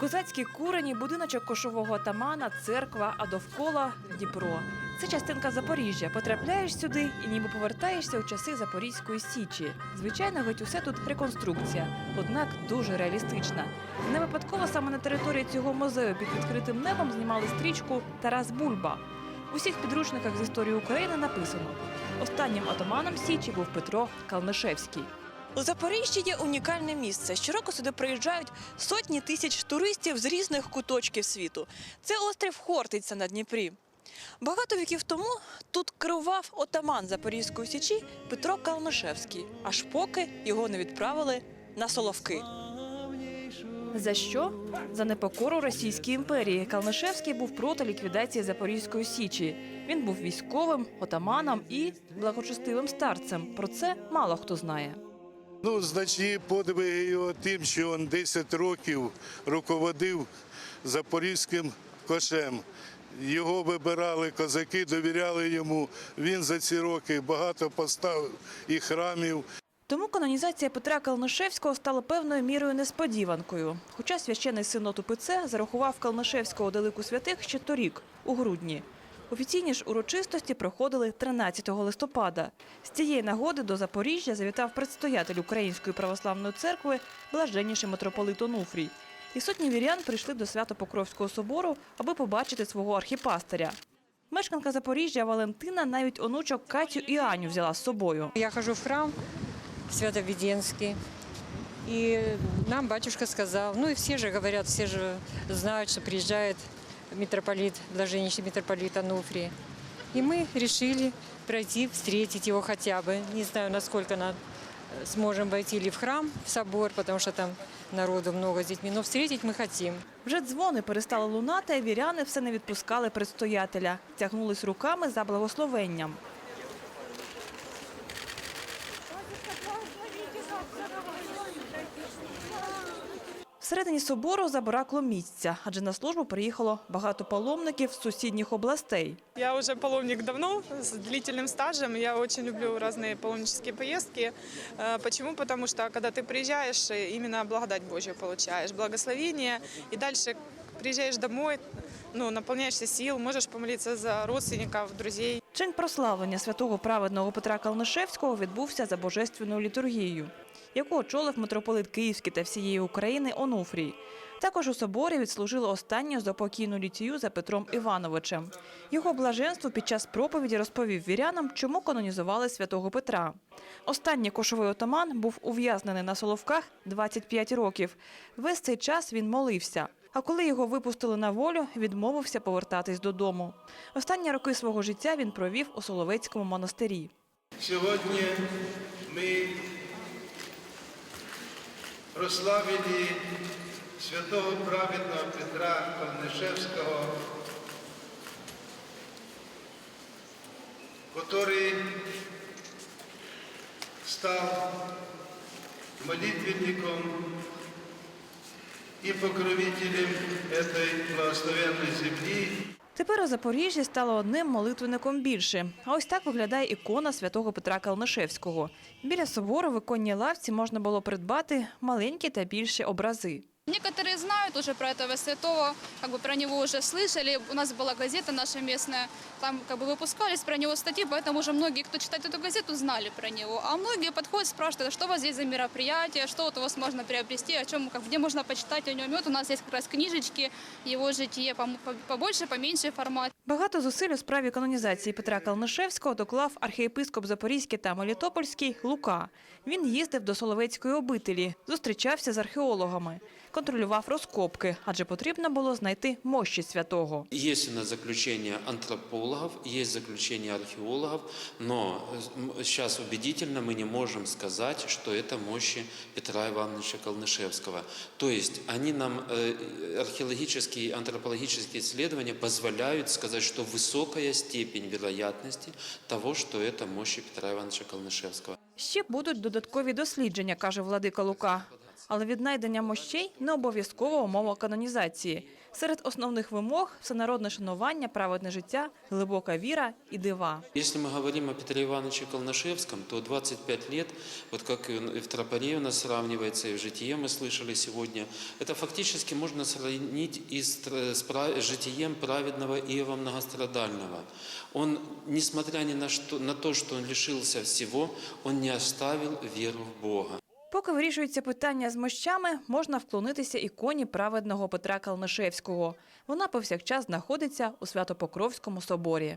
Козацькі курені, будиночок кошового атамана, церква, а довкола Дніпро. Це частинка Запоріжжя. Потрапляєш сюди і ніби повертаєшся у часи Запорізької січі. Звичайно, геть усе тут реконструкція, однак дуже реалістична. Не випадково саме на території цього музею під відкритим небом знімали стрічку Тарас Бульба. У всіх підручниках з історії України написано: останнім атаманом Січі був Петро Калнишевський. У Запоріжжі є унікальне місце. Щороку сюди приїжджають сотні тисяч туристів з різних куточків світу. Це острів Хортиця на Дніпрі. Багато віків тому тут керував отаман Запорізької січі Петро Калнишевський, аж поки його не відправили на Соловки. За що? За непокору Російській імперії Калнишевський був проти ліквідації Запорізької січі. Він був військовим, отаманом і благочестивим старцем. Про це мало хто знає. Ну, значні подвиги його тим, що він 10 років руководив запорізьким кошем. Його вибирали козаки, довіряли йому. Він за ці роки багато поставив і храмів. Тому канонізація Петра Калнишевського стала певною мірою несподіванкою. Хоча священний синод УПЦ зарахував Калнишевського до лику святих ще торік, у грудні. Офіційні ж урочистості проходили 13 листопада. З цієї нагоди до Запоріжжя завітав предстоятель Української православної церкви блаженніший митрополит Онуфрій. І сотні вірян прийшли до Свято-Покровського собору, аби побачити свого архіпастиря. Мешканка Запоріжжя Валентина навіть онучок Катю і Аню взяла з собою. Я хожу в храм Свято-Веденский, и нам батюшка сказал, ну и все же говорят, все же знают, что приезжает митрополит, блаженнейший митрополит Ануфрий. И мы решили пройти, встретить его хотя бы. Не знаю, насколько на, сможем войти ли в храм, в собор, потому что там народу много с детьми, но встретить мы хотим. Вже дзвони перестали лунати, а віряни все не відпускали предстоятеля. Тягнулись руками за благословенням. Всередині собору забракло місця, адже на службу приїхало багато паломників з сусідніх областей. Я уже паломник давно, с длительным стажем. Я очень люблю разные паломнические поездки. Э, Почему? Потому что когда ты приезжаешь, э, именно благодать Божью получаешь, благословение, и дальше приезжаешь домой, ну, наполняешься сил, можешь помолиться за родственников, друзей. Чин прославлення святого праведного Петра Калнишевського відбувся за божественною літургією, яку очолив митрополит Київський та всієї України Онуфрій. Також у соборі відслужили останню запокійну літію за Петром Івановичем. Його блаженство під час проповіді розповів вірянам, чому канонізували святого Петра. Останній кошовий отаман був ув'язнений на Соловках 25 років. Весь цей час він молився. А коли його випустили на волю, відмовився повертатись додому. Останні роки свого життя він провів у Соловецькому монастирі. Сьогодні ми прославили святого праведного Петра Калнишевського, который стал молитвенником и покровителем этой благословенной земли, Тепер у Запоріжжі стало одним молитвенником більше. А ось так виглядає ікона святого Петра Калнишевського. Біля собору в іконній лавці можна було придбати маленькі та більші образи. Некоторые знают уже про этого святого, как бы про него уже слышали. У нас была газета наша местная, там как бы выпускались про него статьи, поэтому уже многие, кто читает эту газету, знали про него. А многие подходят, спрашивают, а что у вас здесь за мероприятие, что вот у вас можно приобрести, о чем, как, где можно почитать о нем. И вот у нас есть как раз книжечки, его житие, пом- по- побольше, поменьше формат. Багато зусиль у справі канонізації Петра Калнишевського доклав архієпископ Запорізький та Мелітопольський Лука. Він їздив до Соловецької обителі, зустрічався з археологами, контролював розкопки, адже потрібно було знайти мощі святого. Есть у нас заключение антропологов, есть заключение археологов, но сейчас убедительно мы не можем сказать, что это мощи Петра Ивановича Калнышевского. То есть они нам, э, археологические, антропологические исследования позволяют сказать, что высокая степень вероятности того, что это мощи Петра Ивановича Калнышевского. Ще будуть додаткові дослідження, каже владика Лука. Але віднайдення мощей не обов'язкова умова канонізації. Серед основних вимог всенародне шанування, праведне життя, глибока віра і дива. Если мы говорим о Петре Ивановиче Колнышевском, то 25 лет, вот как и в Тропаре у нас сравнивается, и в житие мы слышали сегодня, это фактически можно сравнить и с, тр- с пра- житием праведного Иова Многострадального. Он, несмотря ни на, что, на то, что он лишился всего, он не оставил веру в Бога. Поки вирішується питання з мощами, можна вклонитися іконі праведного Петра Калнишевського. Вона повсякчас знаходиться у Святопокровському соборі.